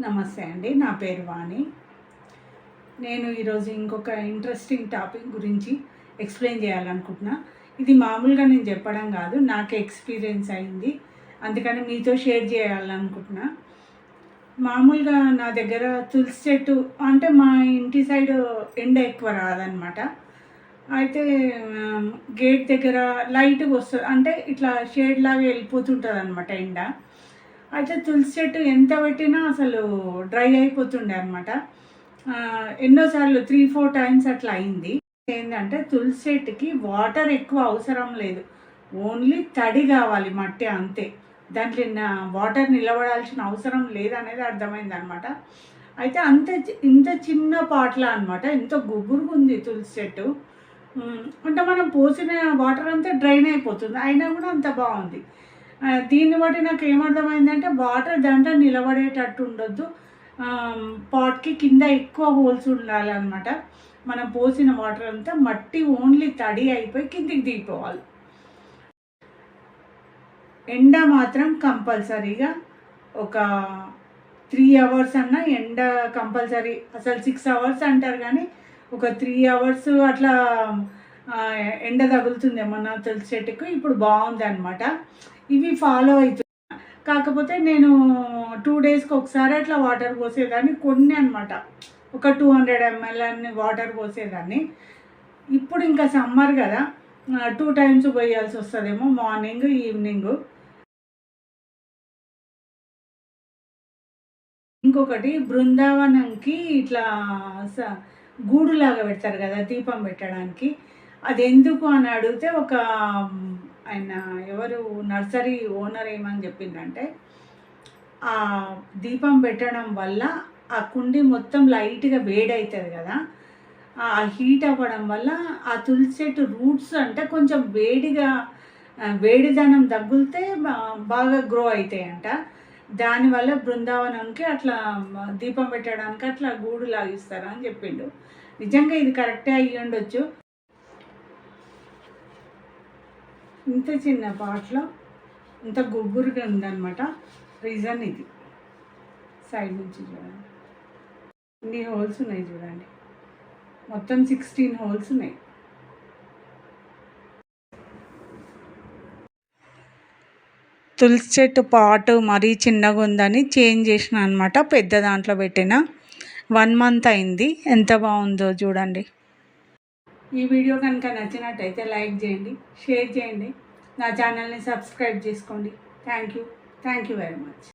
నమస్తే అండి నా పేరు వాణి. నేను ఈరోజు ఇంకొక ఇంట్రెస్టింగ్ టాపిక్ గురించి ఎక్స్ప్లెయిన్ చేయాలనుకుంటున్నా. ఇది మామూలుగా నేను చెప్పడం కాదు నాకు ఎక్స్పీరియన్స్ అయింది. అందుకని మీతో షేర్ చేయాలనుకుంటున్నా. మామూలుగా నా దగ్గర తులసి చెట్టు అంటే మా ఇంటి సైడ్ ఎండ ఎక్కువ రాదనమాట అయితే గేట్ దగ్గర లైట్గా వస్తుంది అంటే ఇట్లా షేడ్ లాగా వెళ్ళిపోతుంటుంది అనమాట ఎండ. అయితే తులసి చెట్టు ఎంత పెట్టినా అసలు డ్రై అయిపోతుండే అనమాట ఎన్నోసార్లు త్రీ ఫోర్ టైమ్స్ అట్లా అయింది. ఏంటంటే తులసి చెట్టుకి వాటర్ ఎక్కువ అవసరం లేదు. ఓన్లీ తడి కావాలి మట్టి అంతే. దాంట్లో నా వాటర్ నిలబడాల్సిన అవసరం లేదనేది అర్థమైంది అనమాట అయితే అంత ఇంత చిన్న పాట్లా అనమాట ఎంతో గుబురుగా ఉంది తులసి చెట్టు. అంటే మనం పోసిన వాటర్ అంతా డ్రైన్ అయిపోతుంది. అయినా కూడా అంత బాగుంది. దీన్ని బట్టి నాకు ఏమర్థమైందంటే వాటర్ దాంట్లో నిలబడేటట్టు ఉండొద్దు. పాట్కి కింద ఎక్కువ హోల్స్ ఉండాలన్నమాట. మనం పోసిన వాటర్ అంతా మట్టి ఓన్లీ తడి అయిపోయి కిందికి దిగిపోవాలి. ఎండ మాత్రం కంపల్సరీగా ఒక త్రీ అవర్స్ అన్న ఎండ కంపల్సరీ. అసలు సిక్స్ అవర్స్ అంటారు కానీ ఒక త్రీ అవర్స్ అట్లా ఎండ తగులుతుందేమో నాకు తులసి చెట్టుకు. ఇప్పుడు బాగుంది అనమాట ఇవి ఫాలో అవుతుంది కాకపోతే నేను టూ డేస్కి ఒకసారి అట్లా వాటర్ పోసేదాన్ని కొన్ని అనమాట ఒక టూ హండ్రెడ్ ఎంఎల్ అని వాటర్ పోసేదాన్ని. ఇప్పుడు ఇంకా సమ్మర్ కదా. టూ టైమ్స్ పోయాల్సి వస్తుందేమో మార్నింగ్ ఈవినింగ్ ఇంకొకటి బృందావనంకి ఇట్లా స- గూడులాగా పెడతారు కదా దీపం పెట్టడానికి. అది ఎందుకు అని అడిగితే ఒక ఆయన ఎవరు నర్సరీ ఓనర్ ఏమని చెప్పిందంటే ఆ దీపం పెట్టడం వల్ల ఆ కుండి మొత్తం లైట్గా వేడవుతుంది కదా ఆ హీట్ అవ్వడం వల్ల ఆ తులసి చెట్టు రూట్స్ అంటే కొంచెం వేడిగా వేడిదనం తగ్గులితే బాగా గ్రో అవుతాయి అంట దానివల్ల బృందావనంకి అట్లా దీపం పెట్టడానికి అట్లా గూడు లాగిస్తారు అని చెప్పిండు. నిజంగా ఇది కరెక్టే అయ్యి ఉండొచ్చు ఇంత చిన్న పాట్లో ఇంత గొబ్బురుగా ఉందన్నమాట. రీజన్ ఇది. సైడ్ నుంచి చూడండి. ఇన్ని హోల్స్ ఉన్నాయి చూడండి. మొత్తం సిక్స్టీన్ హోల్స్ ఉన్నాయి. తులసి చెట్టు పాటు మరీ చిన్నగా ఉందని చేంజ్ చేసిన అనమాట పెద్ద దాంట్లో పెట్టిన. వన్ మంత్ అయింది. ఎంత బాగుందో చూడండి. ఈ వీడియో కనుక నచ్చినట్టయితే లైక్ చేయండి షేర్ చేయండి. నా ఛానల్ని సబ్స్క్రైబ్ చేసుకోండి. Thank you. Thank you very much.